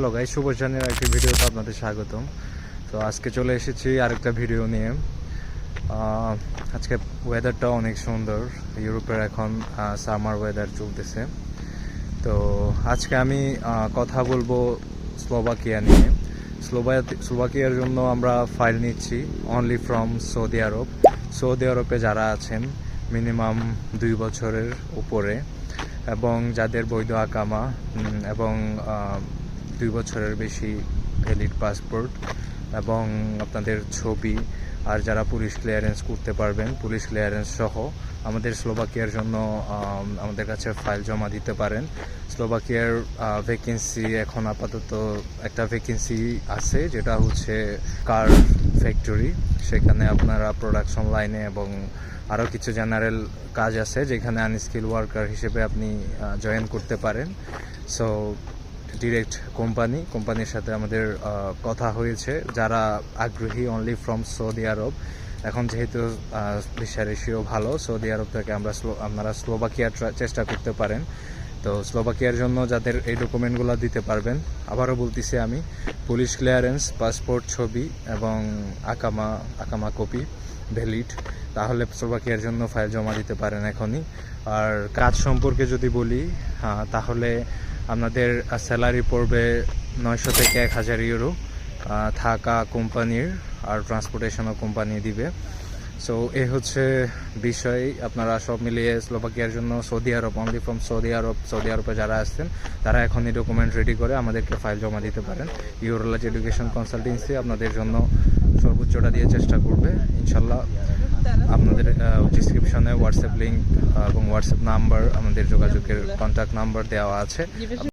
Hello guy শুভ জানের একটি ভিডিওতে আপনাদের স্বাগতম। তো আজকে চলে এসেছি আরেকটা ভিডিও নিয়ে। আজকে ওয়েদারটা অনেক সুন্দর। ইউরোপের এখন সামার ওয়েদার চলতেছে। তো আজকে আমি কথা বলব স্লোভাকিয়া নিয়ে। স্লোভা- স্লোভাকিয়ার জন্য আমরা ফাইল নিচ্ছি only from Saudi Arab. Saudi আরবে যারা আছেন মিনিমাম দুই বছরের উপরে। এবং যাদের বৈধ আকামা এবং দুই বছরের বেশি ভ্যালিড পাসপোর্ট এবং আপনাদের ছবি আর যারা পুলিশ ক্লিয়ারেন্স করতে পারবেন, পুলিশ ক্লিয়ারেন্স সহ আমাদের স্লোভাকিয়ার জন্য আমাদের কাছে ফাইল জমা দিতে পারেন। স্লোভাকিয়ার ভ্যাকেন্সি এখন আপাতত একটা ভ্যাকেন্সি আছে, যেটা হচ্ছে কার ফ্যাক্টরি সেখানে আপনারা প্রোডাকশন লাইনে এবং আরও কিছু জেনারেল কাজ আছে, যেখানে আনস্কিল ওয়ার্কার হিসেবে আপনি জয়েন করতে পারেন। সো ডিরেক্ট কোম্পানি কোম্পানির সাথে আমাদের কথা হয়েছে। যারা আগ্রহী অনলি ফ্রম সৌদি আরব এখন যেহেতু ভিসা রেশিও ভালো সৌদি আরব থেকে আমরা আপনারা স্লোভাকিয়া ট্রা- চেষ্টা করতে পারেন। তো স্লোভাকিয়ার জন্য যাদের এই ডকুমেন্টগুলো দিতে পারবেন, আবারও বলতেছি আমি পুলিশ ক্লিয়ারেন্স পাসপোর্ট ছবি এবং আকামা আকামা কপি ভ্যালিড তাহলে স্লোভাকিয়ার জন্য ফাইল জমা দিতে পারেন এখনই। আর কাজ সম্পর্কে যদি বলি তাহলে আপনাদের স্যালারি পড়বে নয়শো থেকে এক হাজার ইউরো থাকা কোম্পানির আর ট্রান্সপোর্টেশনও কোম্পানি দিবে। সো এ হচ্ছে বিষয়। আপনারা সব মিলিয়ে স্লোভাকিয়ার জন্য Saudi Arab only from Saudi Arab, Saudi আরবে যারা আসছেন, তারা এখনই ডকুমেন্ট রেডি করে আমাদেরকে ফাইল জমা দিতে পারেন। ইউরোলাজ এডুকেশন কনসালটেন্সি আপনাদের জন্য সর্বোচ্চটা দিয়ে চেষ্টা করবে, ইনশাল্লাহ। আপনাদের ডিসক্রিপশনে হোয়াটসঅ্যাপ লিঙ্ক এবং হোয়াটসঅ্যাপ নাম্বার আমাদের যোগাযোগের কন্ট্যাক্ট নাম্বার দেওয়া আছে।